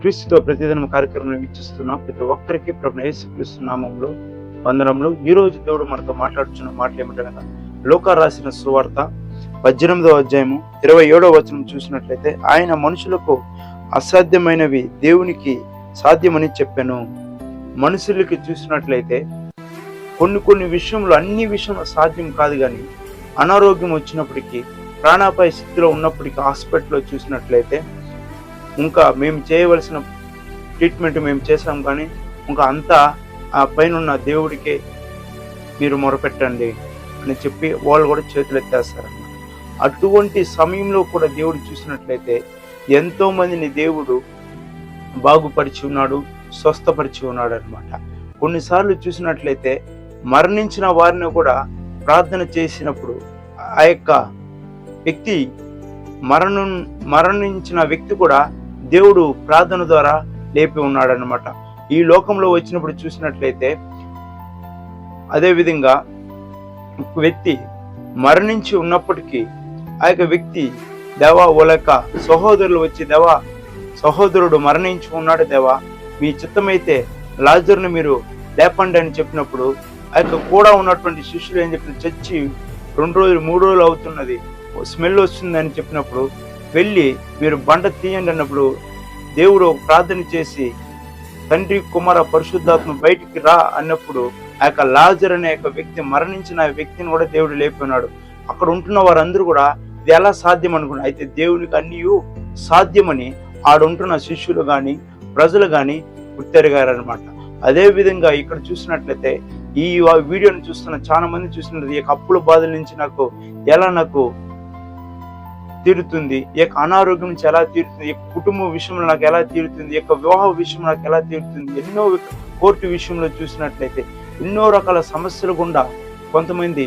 క్రీస్తుతో ప్రతిదినం కార్యక్రమం ఇచ్చిస్తున్నాం ప్రతి ఒక్కరికి ప్రభు యేసుక్రీస్తు నామంలో వందనంలో ఈ రోజు దేవుడు మనతో మాట్లాడుతున్న మాటలు ఏమిటనగా లోక రాసిన సువార్త పద్దెనిమిదవ అధ్యాయము ఇరవై ఏడవ వచనం చూసినట్లయితే ఆయన మనుషులకు అసాధ్యమైనవి దేవునికి సాధ్యమని చెప్పాను. మనుషులకి చూసినట్లయితే కొన్ని కొన్ని విషయంలో అన్ని విషయంలో సాధ్యం కాదు కానీ అనారోగ్యం వచ్చినప్పటికీ ప్రాణాపాయ స్థితిలో ఉన్నప్పటికీ హాస్పిటల్లో చూసినట్లయితే ఇంకా మేము చేయవలసిన ట్రీట్మెంట్ మేము చేసాం కానీ ఇంకా అంతా ఆ పైన ఉన్న దేవుడికే మీరు మొరపెట్టండి అని చెప్పి వాళ్ళు కూడా చేతులు ఎత్తేస్తారన్నమాట అటువంటి సమయంలో కూడా దేవుడు చూసినట్లయితే ఎంతో మందిని దేవుడు బాగుపరిచి ఉన్నాడు స్వస్థపరిచి ఉన్నాడు అనమాట కొన్నిసార్లు చూసినట్లయితే మరణించిన వారిని కూడా ప్రార్థన చేసినప్పుడు ఆ యొక్క వ్యక్తి మరణం మరణించిన వ్యక్తి కూడా దేవుడు ప్రార్థన ద్వారా లేపి ఉన్నాడనమాట ఈ లోకంలో వచ్చినప్పుడు చూసినట్లయితే అదేవిధంగా ఒక వ్యక్తి మరణించి ఉన్నప్పటికీ ఆ యొక్క వ్యక్తి దేవా ఓలక సహోదరులు వచ్చి దేవా సహోదరుడు మరణించి ఉన్నాడు దేవా మీ చిత్తమైతే లాజర్ను మీరు లేపండి అని చెప్పినప్పుడు ఆ యొక్క కూడా ఉన్నటువంటి శిష్యులు ఏం చెప్పిన చచ్చి రెండు రోజులు మూడు రోజులు అవుతున్నది స్మెల్ వస్తుందని చెప్పినప్పుడు వెళ్ళి మీరు బండ తీయండి అన్నప్పుడు దేవుడు ప్రార్థన చేసి తండ్రి కుమార పరిశుద్ధాత్మ బయటికి రా అన్నప్పుడు ఆ యొక్క లాజర్ అనే యొక్క వ్యక్తి మరణించిన ఆ వ్యక్తిని కూడా దేవుడు లేపినాడు అక్కడ ఉంటున్న వారందరూ కూడా ఇది ఎలా సాధ్యం అనుకున్నారు అయితే దేవునికి అన్నీ సాధ్యమని ఆడుంటున్న శిష్యులు కానీ ప్రజలు కానీ గుర్తెరిగారనమాట అనమాట అదేవిధంగా ఇక్కడ చూసినట్లయితే ఈ వీడియోని చూస్తున్న చాలా మంది చూసినట్టు ఈ యొక్క అప్పుల బాధల నుంచి నాకు ఎలా నాకు తీరుతుంది. ఈ యొక్క అనారోగ్యం నుంచి ఎలా తీరుతుంది? ఈ కుటుంబ విషయంలో నాకు ఎలా తీరుతుంది? ఈ యొక్క వివాహ విషయం నాకు ఎలా తీరుతుంది? ఎన్నో కోర్టు విషయంలో చూసినట్లయితే ఎన్నో రకాల సమస్యలు గుండా కొంతమంది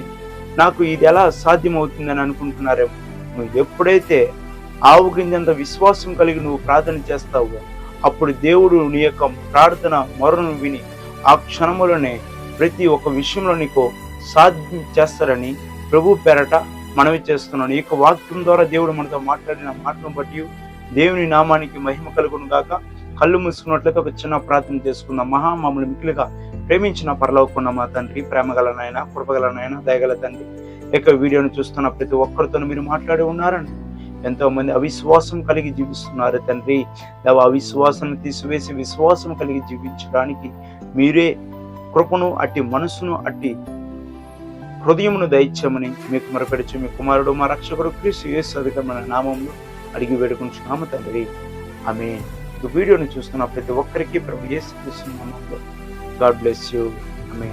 నాకు ఇది ఎలా సాధ్యమవుతుందని అనుకుంటున్నారేమో. నువ్వు ఎప్పుడైతే ఆవు గింజంత విశ్వాసం కలిగి నువ్వు ప్రార్థన చేస్తావో అప్పుడు దేవుడు నీ యొక్క ప్రార్థన మొరను విని ఆ క్షణములోనే ప్రతి ఒక్క విషయంలో నీకు సాధ్యం చేస్తారని ప్రభు పేరట మనవి చేస్తున్నాను. ఈ యొక్క వాక్యం ద్వారా దేవుడు మనతో మాట్లాడిన మాటను బట్టి దేవుని నామానికి మహిమ కలుగును గాక. కళ్ళు మూసుకున్నట్లయితే ఒక చిన్న ప్రార్థన చేసుకుందాం. మహా మమ్మల్ని మిక్కులుగా ప్రేమించిన పరలోకున్న మా తండ్రి ప్రేమగల నాయన కృపగల నాయన దయగల తండ్రి. యొక్క వీడియోను చూస్తున్న ప్రతి ఒక్కరితో మీరు మాట్లాడి ఉన్నారని ఎంతో మంది అవిశ్వాసం కలిగి జీవిస్తున్నారు తండ్రి. దేవ అవిశ్వాసం తీసివేసి విశ్వాసం కలిగి జీవించడానికి మీరే కృపను అట్టి మనసును అట్టి హృదయమును దయచేయమని మీకు మరపెడుచు మీ కుమారుడు మా రక్షకుడు క్రీస్తు యేసు అధికమైన నామంలో అడిగి వేడుకుంటున్నాము తండ్రి. ఆమె ఈ వీడియోని చూస్తున్న ప్రతి ఒక్కరికి ప్రభు యేసు క్రీస్తు నామంలో గాడ్ బ్లెస్ యూ. ఆమె